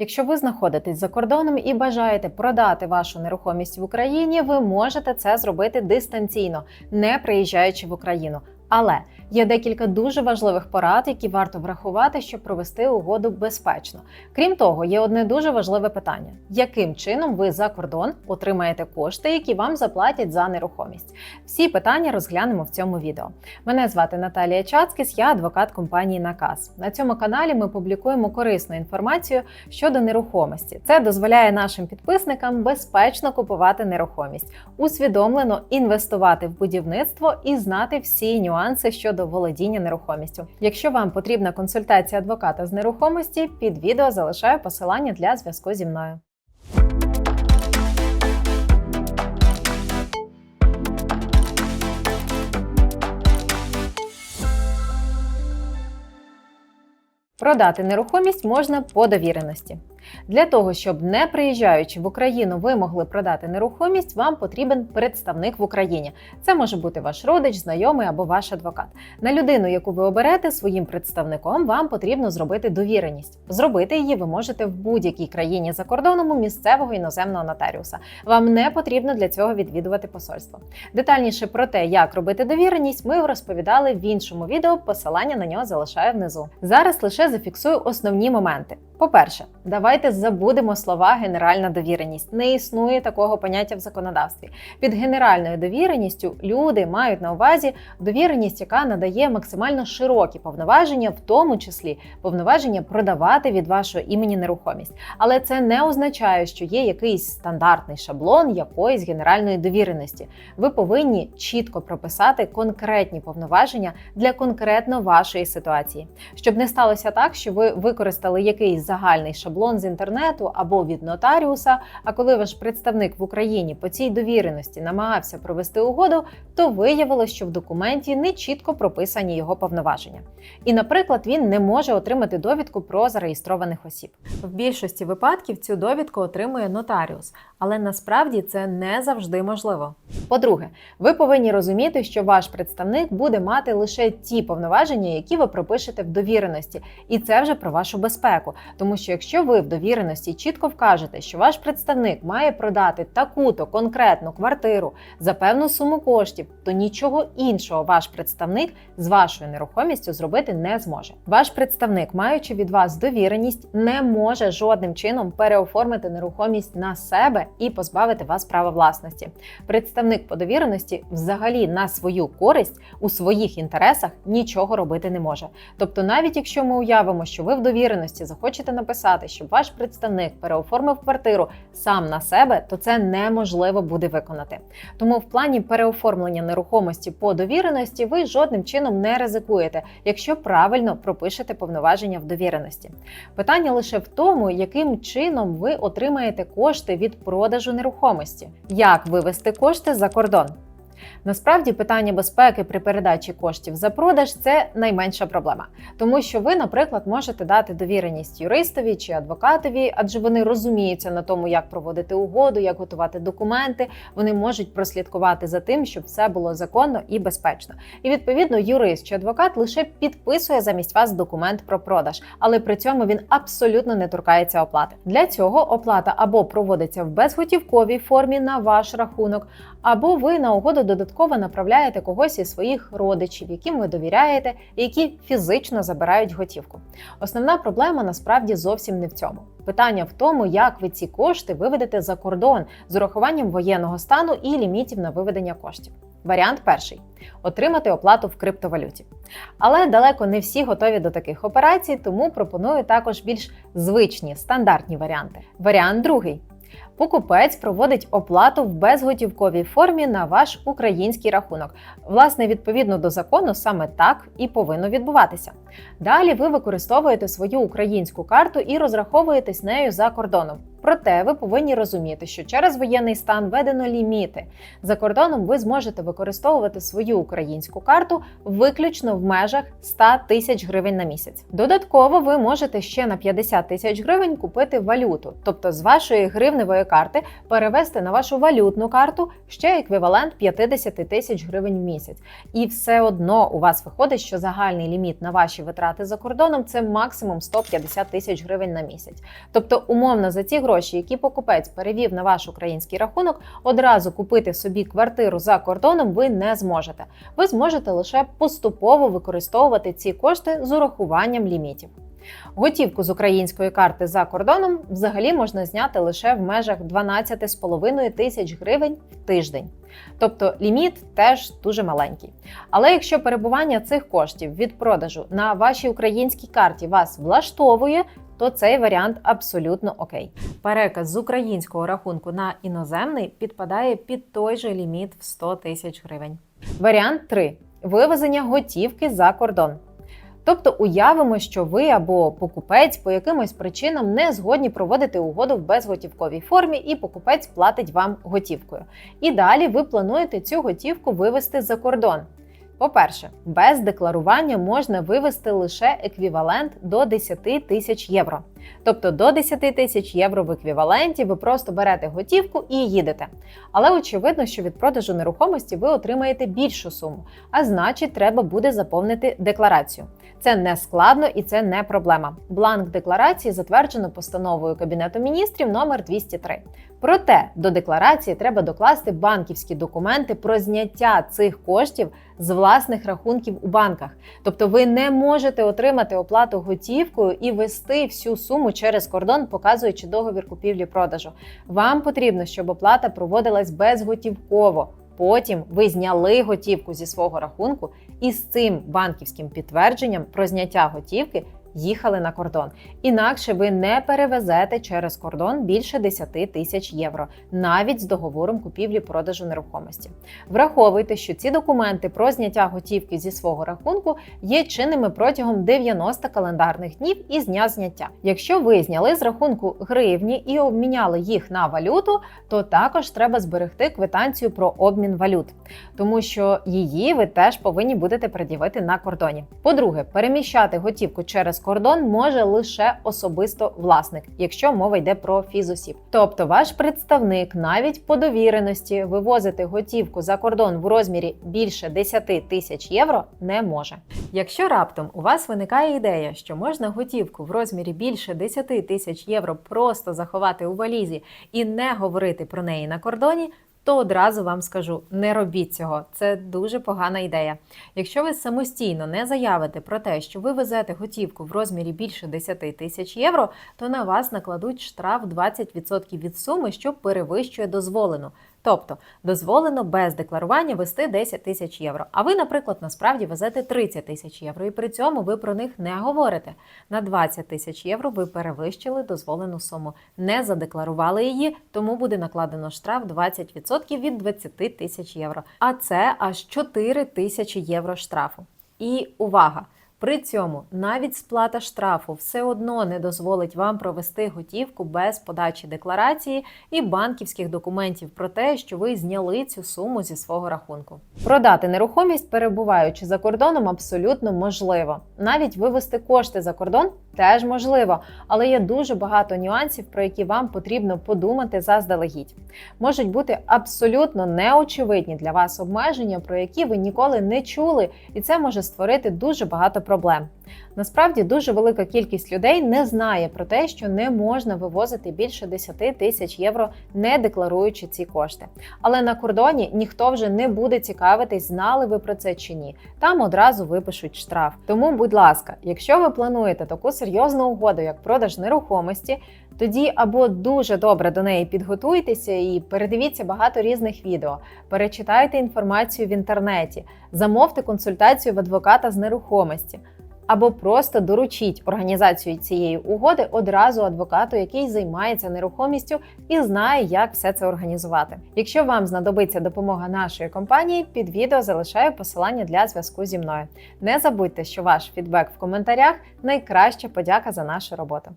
Якщо ви знаходитесь за кордоном і бажаєте продати вашу нерухомість в Україні, ви можете це зробити дистанційно, не приїжджаючи в Україну. Але є декілька дуже важливих порад, які варто врахувати, щоб провести угоду безпечно. Крім того, є одне дуже важливе питання: яким чином ви за кордон отримаєте кошти, які вам заплатять за нерухомість? Всі питання розглянемо в цьому відео. Мене звати Наталія Чацкіс, я адвокат компанії Наказ. На цьому каналі ми публікуємо корисну інформацію щодо нерухомості. Це дозволяє нашим підписникам безпечно купувати нерухомість, усвідомлено інвестувати в будівництво і знати всі нюанси щодо володіння нерухомістю. Якщо вам потрібна консультація адвоката з нерухомості, під відео залишаю посилання для зв'язку зі мною. Продати нерухомість можна по довіреності. Для того, щоб не приїжджаючи в Україну, ви могли продати нерухомість, вам потрібен представник в Україні. Це може бути ваш родич, знайомий або ваш адвокат. На людину, яку ви оберете своїм представником, вам потрібно зробити довіреність. Зробити її ви можете в будь-якій країні за кордоном у місцевого іноземного нотаріуса. Вам не потрібно для цього відвідувати посольство. Детальніше про те, як робити довіреність, ми розповідали в іншому відео. Посилання на нього залишаю внизу. Зараз лише зафіксую основні моменти. По-перше, давайте забудемо слова генеральна довіреність. Не існує такого поняття в законодавстві. Під генеральною довіреністю люди мають на увазі довіреність, яка надає максимально широкі повноваження, в тому числі повноваження продавати від вашого імені нерухомість. Але це не означає, що є якийсь стандартний шаблон якоїсь генеральної довіреності. Ви повинні чітко прописати конкретні повноваження для конкретно вашої ситуації, щоб не сталося так, що ви використали якийсь загальний шаблон з інтернету або від нотаріуса. А коли ваш представник в Україні по цій довіреності намагався провести угоду, то виявилось, що в документі не чітко прописані його повноваження. І, наприклад, він не може отримати довідку про зареєстрованих осіб. В більшості випадків цю довідку отримує нотаріус, але насправді це не завжди можливо. По-друге, ви повинні розуміти, що ваш представник буде мати лише ті повноваження, які ви пропишете в довіреності, і це вже про вашу безпеку. Тому що якщо ви в довіреності чітко вкажете, що ваш представник має продати таку-то конкретну квартиру за певну суму коштів, то нічого іншого ваш представник з вашою нерухомістю зробити не зможе. Ваш представник, маючи від вас довіреність, не може жодним чином переоформити нерухомість на себе і позбавити вас права власності. Представник по довіреності взагалі на свою користь у своїх інтересах нічого робити не може. Тобто, навіть якщо ми уявимо, що ви в довіреності захочете написати, щоб ваш представник переоформив квартиру сам на себе, то це неможливо буде виконати. Тому в плані переоформлення нерухомості по довіреності ви жодним чином не ризикуєте, якщо правильно пропишете повноваження в довіреності. Питання лише в тому, яким чином ви отримаєте кошти від продажу нерухомості, як вивести кошти за кордон. Насправді питання безпеки при передачі коштів за продаж це найменша проблема, тому що ви, наприклад, можете дати довіреність юристові чи адвокатові, адже вони розуміються на тому, як проводити угоду, як готувати документи. Вони можуть прослідкувати за тим, щоб все було законно і безпечно. І відповідно, юрист чи адвокат лише підписує замість вас документ про продаж, але при цьому він абсолютно не торкається оплати. Для цього оплата або проводиться в безготівковій формі на ваш рахунок, або ви на угоду додатково направляєте когось із своїх родичів, яким ви довіряєте, які фізично забирають готівку. Основна проблема насправді зовсім не в цьому. Питання в тому, як ви ці кошти виведете за кордон з урахуванням воєнного стану і лімітів на виведення коштів. Варіант перший отримати оплату в криптовалюті. Але далеко не всі готові до таких операцій, тому пропоную також більш звичні стандартні варіанти. Варіант другий. Покупець проводить оплату в безготівковій формі на ваш український рахунок. Власне, відповідно до закону, саме так і повинно відбуватися. Далі ви використовуєте свою українську карту і розраховуєтесь нею за кордоном. Проте ви повинні розуміти, що через воєнний стан введено ліміти. За кордоном ви зможете використовувати свою українську карту виключно в межах 100 тисяч гривень на місяць. Додатково ви можете ще на 50 тисяч гривень купити валюту, тобто з вашої гривневої карти перевести на вашу валютну карту ще еквівалент 50 тисяч гривень в місяць. І все одно у вас виходить, що загальний ліміт на ваші витрати за кордоном це максимум 150 тисяч гривень на місяць. Тобто, умовно за ці гроші, які покупець перевів на ваш український рахунок, одразу купити собі квартиру за кордоном ви не зможете. Ви зможете лише поступово використовувати ці кошти з урахуванням лімітів. Готівку з української карти за кордоном взагалі можна зняти лише в межах 12,5 тисяч гривень в тиждень. Тобто ліміт теж дуже маленький. Але якщо перебування цих коштів від продажу на вашій українській карті вас влаштовує, то цей варіант абсолютно окей. Переказ з українського рахунку на іноземний підпадає під той же ліміт в 100 тисяч гривень. Варіант 3. Вивезення готівки за кордон. Тобто уявимо, що ви або покупець по якимось причинам не згодні проводити угоду в безготівковій формі, і покупець платить вам готівкою. І далі ви плануєте цю готівку вивести за кордон. По-перше, без декларування можна вивести лише еквівалент до 10 тисяч євро. Тобто до 10 тисяч євро в еквіваленті ви просто берете готівку і їдете. Але очевидно, що від продажу нерухомості ви отримаєте більшу суму, а значить, треба буде заповнити декларацію. Це не складно і це не проблема. Бланк декларації затверджено постановою Кабінету міністрів номер 203. Проте до декларації треба докласти банківські документи про зняття цих коштів з власних рахунків у банках. Тобто ви не можете отримати оплату готівкою і вести всю суму через кордон, показуючи договір купівлі-продажу. Вам потрібно, щоб оплата проводилась безготівково. Потім ви зняли готівку зі свого рахунку і з цим банківським підтвердженням про зняття готівки їхали на кордон. Інакше ви не перевезете через кордон більше 10 тисяч євро, навіть з договором купівлі-продажу нерухомості. Враховуйте, що ці документи про зняття готівки зі свого рахунку є чинними протягом 90 календарних днів із дня зняття. Якщо ви зняли з рахунку гривні і обміняли їх на валюту, то також треба зберегти квитанцію про обмін валют, тому що її ви теж повинні будете пред'явити на кордоні. По-друге, переміщати готівку кордон може лише особисто власник, якщо мова йде про фізосіб. Тобто ваш представник навіть по довіреності вивозити готівку за кордон в розмірі більше 10 тисяч євро не може. Якщо раптом у вас виникає ідея, що можна готівку в розмірі більше 10 тисяч євро просто заховати у валізі і не говорити про неї на кордоні, то одразу вам скажу: не робіть цього. Це дуже погана ідея. Якщо ви самостійно не заявите про те, що ви везете готівку в розмірі більше 10 тисяч євро, то на вас накладуть штраф 20% від суми, що перевищує дозволену. Тобто дозволено без декларування вести 10 тисяч євро. А ви, наприклад, насправді везете 30 тисяч євро, і при цьому ви про них не говорите. На 20 тисяч євро ви перевищили дозволену суму, не задекларували її, тому буде накладено штраф 20% від 20 тисяч євро. А це аж 4 тисячі євро штрафу. І увага! При цьому навіть сплата штрафу все одно не дозволить вам провести готівку без подачі декларації і банківських документів про те, що ви зняли цю суму зі свого рахунку. Продати нерухомість, перебуваючи за кордоном, абсолютно можливо. Навіть вивести кошти за кордон теж можливо, але є дуже багато нюансів, про які вам потрібно подумати заздалегідь. Можуть бути абсолютно неочевидні для вас обмеження, про які ви ніколи не чули, і це може створити дуже багато проблем. Насправді дуже велика кількість людей не знає про те, що не можна вивозити більше 10 тисяч євро, не декларуючи ці кошти. Але на кордоні ніхто вже не буде цікавитись, знали ви про це чи ні. Там одразу випишуть штраф. Тому, будь ласка, якщо ви плануєте таку серйозну угоду, як продаж нерухомості, тоді або дуже добре до неї підготуйтеся і передивіться багато різних відео, перечитайте інформацію в інтернеті, замовте консультацію в адвоката з нерухомості або просто доручіть організацію цієї угоди одразу адвокату, який займається нерухомістю і знає, як все це організувати. Якщо вам знадобиться допомога нашої компанії, під відео залишаю посилання для зв'язку зі мною. Не забудьте, що ваш фідбек в коментарях найкраща подяка за нашу роботу.